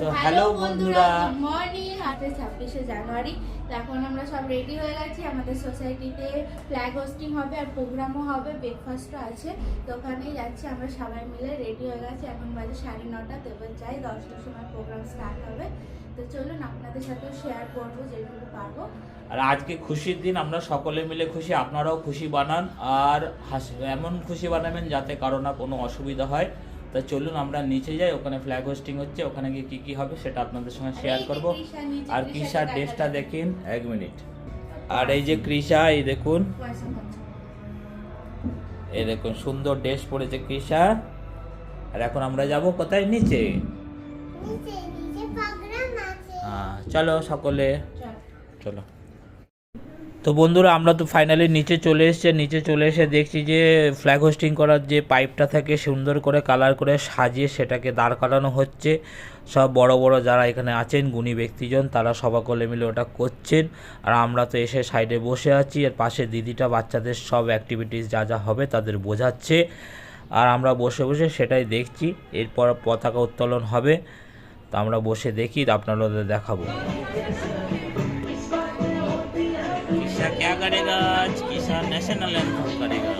তো হ্যালো বন্ধুরা মর্নিং আজকে ছাব্বিশে জানুয়ারি। তো এখন আমরা সব রেডি হয়ে গেছি আমাদের সোসাইটিতে ফ্ল্যাগ হোস্টিং হবে আর প্রোগ্রামও হবে ব্রেকফাস্টও আছে। তো ওখানেই যাচ্ছি আমরা সবাই মিলে রেডি হয়ে গেছি। এখন বাজে সাড়ে নটা তো এবার যাই দশটার সময় প্রোগ্রাম স্টার্ট হবে। তো চলুন আপনাদের সাথে শেয়ার করব যেটুকু পারব। আর আজকে খুশির দিন আমরা সকলে মিলে খুশি আপনারাও খুশি বানান আর হাস- এমন খুশি বানাবেন যাতে কারও না কোনো অসুবিধা হয়। তা চলুন আমরা নিচে যাই ওখানে ফ্ল্যাগ হোস্টিং হচ্ছে ওখানে গিয়ে কী কী হবে সেটা আপনাদের সঙ্গে শেয়ার করব। আর কৃষার ড্রেসটা। দেখুন এক মিনিট আর এই যে কৃষা এই দেখুন। এই দেখুন সুন্দর ড্রেস পরেছে কৃষা। আর এখন আমরা যাব কোথায়? নিচে। হ্যাঁ চলো সকলে। চল। তো বন্ধুরা, আমরা তো ফাইনালি নিচে চলে এসেছি নিচে চলে এসে দেখছি যে ফ্ল্যাগ হোস্টিং করার যে পাইপটা থাকে, সুন্দর করে কালার করে সাজিয়ে সেটাকে দাঁড় করানো হচ্ছে। সব বড় বড় যারা এখানে আছেন, গুণী ব্যক্তিজন, তারা সবাকলে মিলে ওটা করছেন। আর আমরা তো এসে সাইডে বসে আছি আর পাশে দিদিটা, বাচ্চাদের সব অ্যাক্টিভিটিস যা যা হবে তাদের বোঝাচ্ছে। আর আমরা বসে বসে সেটাই দেখছি, এরপর পতাকা উত্তোলন হবে। তো আমরা বসে দেখি, আপনাদের দেখাবো। किसा क्या करेगा आज किसा नेशनल एंथम करेगा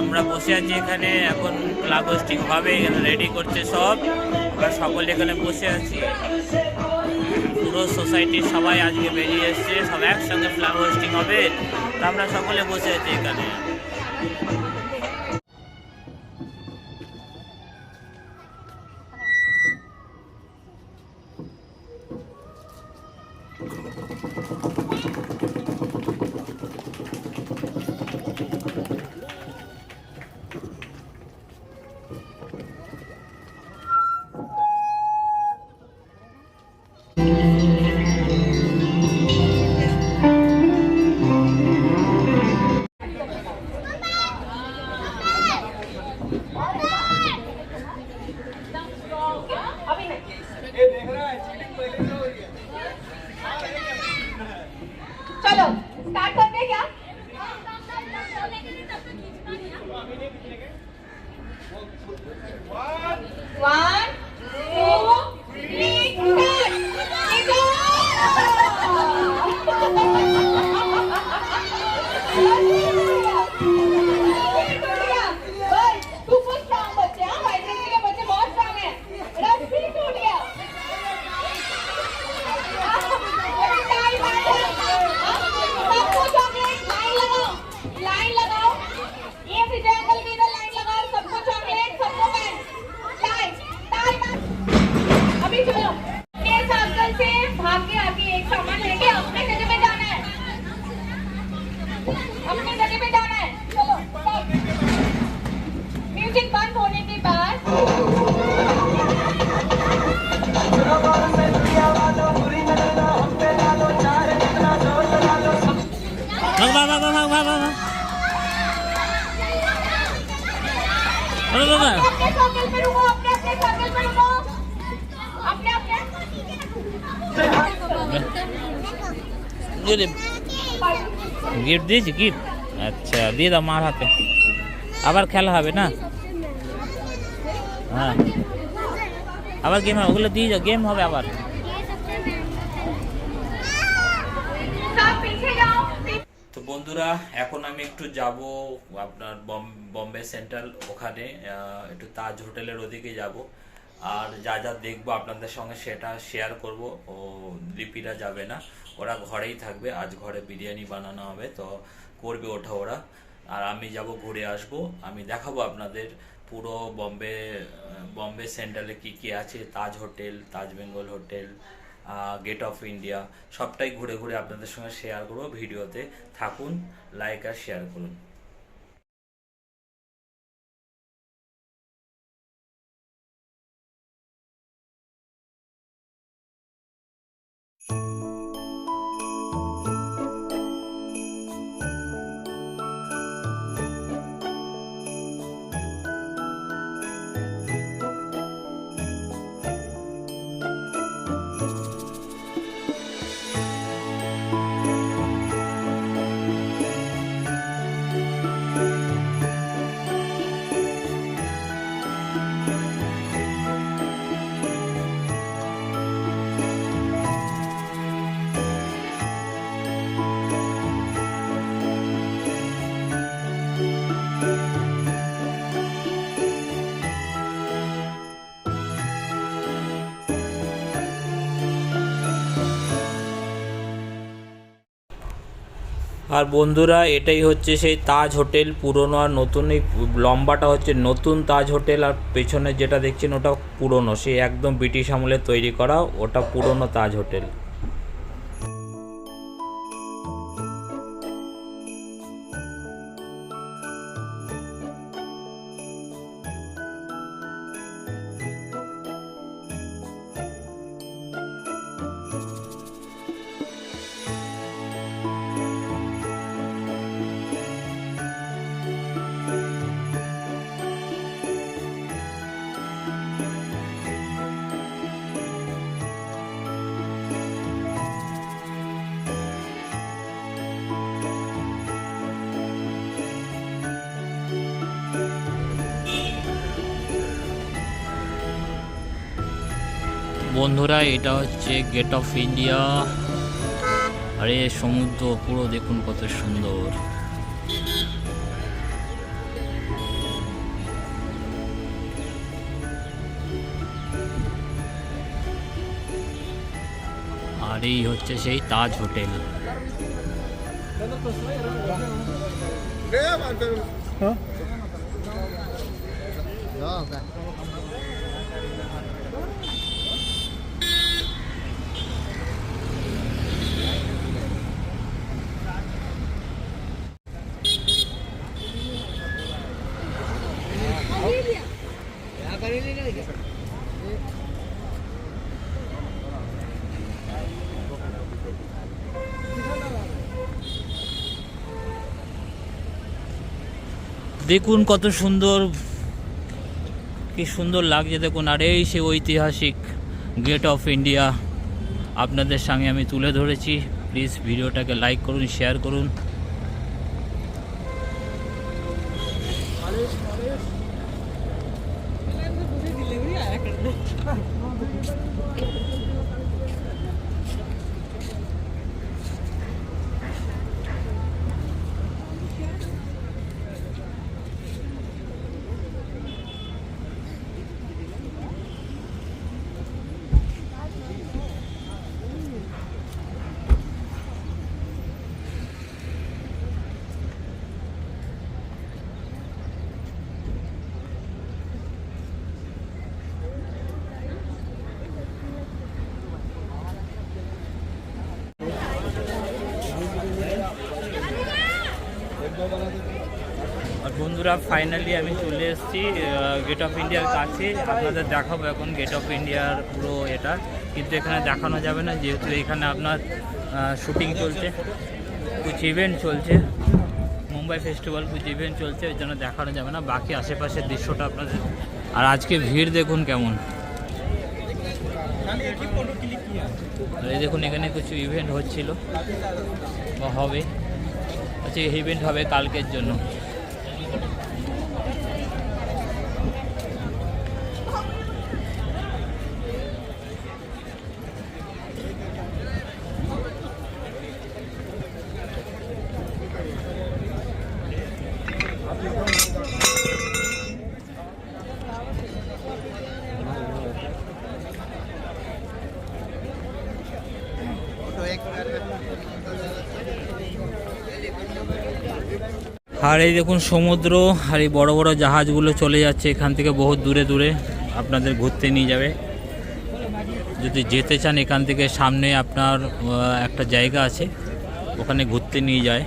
আমরা বসে আছি এখানে এখন ফ্ল্যাগ হোস্টিং হবে এখানে রেডি করছে সব আমরা সকলে এখানে বসে আছি পুরো সোসাইটির সবাই আজকে বেরিয়ে এসছে সব একসঙ্গে ফ্ল্যাগ হোস্টিং হবে তা আমরা সকলে বসে আছি এখানে One, पे रुको अपने अपने গিফট গিফট দিয়েছি গিফট আচ্ছা দিয়ে দাও মার হাতে আবার খেলা হবে না হ্যাঁ আবার গেম হবে ওগুলো দিয়ে যাও গেম হবে আবার বন্ধুরা, এখন আমি একটু যাব আপনার বম্বে সেন্ট্রাল ওখানে একটু তাজ হোটেলের ওদিকে যাব। আর যা যা দেখব আপনাদের সঙ্গে সেটা শেয়ার করব। ও, লিপিরা যাবে না, ওরা ঘরেই থাকবে, আজ ঘরে বিরিয়ানি বানানো হবে, তো করবে ওঠা ওরা। আর আমি যাব, ঘুরে আসব। আমি দেখাবো আপনাদের পুরো বম্বে বম্বে সেন্ট্রালে কি কি আছে, Taj hotel, Taj Bengal hotel gate of India সবটাই ঘুরে ঘুরে আপনাদের সঙ্গে শেয়ার করব, ভিডিওতে থাকুন লাইক আর শেয়ার করুন। আর বন্ধুরা, এটাই হচ্ছে সেই তাজ হোটেল। পুরনো আর নতুন, এই লম্বাটা হচ্ছে নতুন তাজ হোটেল আর পেছনে যেটা দেখছেন ওটা পুরনো। সেই একদম ব্রিটিশ আমলে তৈরি করা, ওটা পুরনো তাজ হোটেল। বন্ধুরা, এটা হচ্ছে গেট অফ ইন্ডিয়া আরে, সমুদ্র, পুরো দেখুন কত সুন্দর। আর এই হচ্ছে সেই তাজ হোটেল। দেখুন কত সুন্দর, কি সুন্দর লাগছে দেখুন। আর এই সে ঐতিহাসিক গেট অফ ইন্ডিয়া আপনাদের সঙ্গে আমি তুলে ধরেছি। প্লিজ ভিডিওটাকে লাইক করুন শেয়ার করুন। আর বন্ধুরা ফাইনালি আমি চলে এসেছি গেট অফ ইন্ডিয়ার কাছে। আপনাদের দেখাবো এখন গেট অফ ইন্ডিয়ার পুরো এটা। কিন্তু এখানে দেখানো যাবে না, যেহেতু এখানে আপনার শুটিং চলছে কিছু ইভেন্ট চলছে, মুম্বাই ফেস্টিভ্যাল কিছু ইভেন্ট চলছে, ওই জন্য দেখানো যাবে না। বাকি আশেপাশের দৃশ্যটা আপনাদের। আর আজকে ভিড় দেখুন কেমন। এই দেখুন, এখানে কিছু ইভেন্ট হচ্ছিল, বা হবে। আচ্ছা ইভেন্ট হবে কালকের জন্য। আর এই দেখুন সমুদ্র, আর এই বড় বড় জাহাজগুলো চলে যাচ্ছে এখান থেকে বহুত দূরে দূরে। আপনাদের ঘুরতে নিয়ে যাবে। যদি যেতে চান এখান থেকে সামনে আপনার একটা জায়গা আছে, ওখানে ঘুরতে নিয়ে যায়।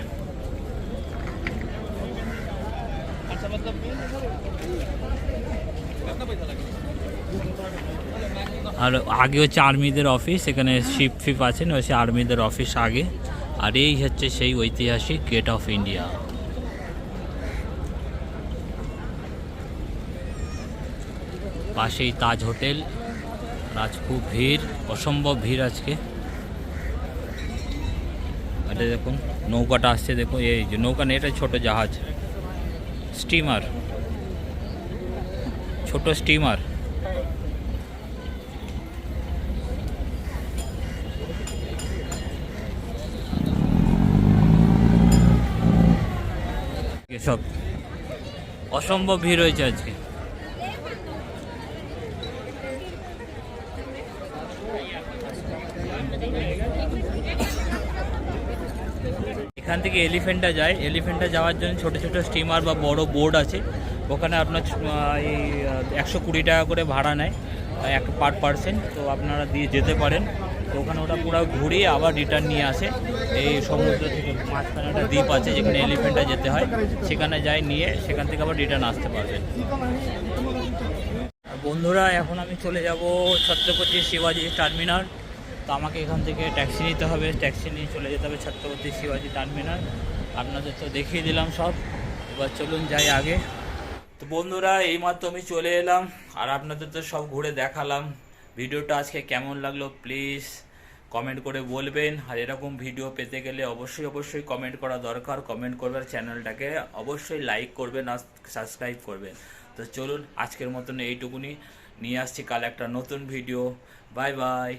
আর আগে হচ্ছে আর্মিদের অফিস, এখানে শিপ ফিপ আছেন ওই সে আর্মিদের অফিস আগে। আর এই হচ্ছে সেই ঐতিহাসিক গেট অফ ইন্ডিয়া। পাশেই তাজ হোটেল। আজ খুব ভিড়, অসম্ভব ভিড় আজকে। এটা দেখুন, নৌকাটা আসছে, দেখুন, এই যে নৌকা নেই, এটা ছোটো জাহাজ। স্টিমার। ছোট স্টিমার। সব অসম্ভব ভিড় হয়েছে আজকে। এখান থেকে এলিফেন্টটা যায়। এলিফেন্টটা যাওয়ার জন্য ছোটো ছোটো স্টিমার বা বড় বোর্ড আছে। ওখানে আপনার এই একশো কুড়ি টাকা করে ভাড়া নেয়, এক পার পার্সেন্ট তো আপনারা দিয়ে যেতে পারেন। তো ওখানে ওটা পুরো ঘুরিয়ে আবার রিটার্ন নিয়ে আসে। এই সমুদ্র থেকে মাঝখানে একটা দ্বীপ আছে, যেখানে এলিফেন্টটা যেতে হয়। সেখানে যায় নিয়ে সেখান থেকে আবার রিটার্ন আসতে পারবেন বন্ধুরা, এখন আমি চলে যাব ছত্রপতি শিবাজি টার্মিনাল তো আমাকে এখান থেকে ট্যাক্সি নিতে হবে। ট্যাক্সি নিয়ে চলে যেতে হবে ছত্রপতি শিবাজি টার্মিনাল। আপনাদের তো দেখিয়ে দিলাম সব। এবার চলুন যাই আগে। তো বন্ধুরা, এইমাত্র আমি চলে এলাম আর আপনাদের তো সব ঘুরে দেখালাম। ভিডিওটা আজকে কেমন লাগল প্লিজ কমেন্ট করে বলবেন। আর এরকম ভিডিও পেতে গেলে অবশ্যই অবশ্যই কমেন্ট করা দরকার। কমেন্ট করবার চ্যানেলটাকে অবশ্যই লাইক করবেন আর সাবস্ক্রাইব করবেন। তো চলুন আজকের মতন এইটুকুনি। নিয়ে আসছি কাল একটা নতুন ভিডিও। Bye bye.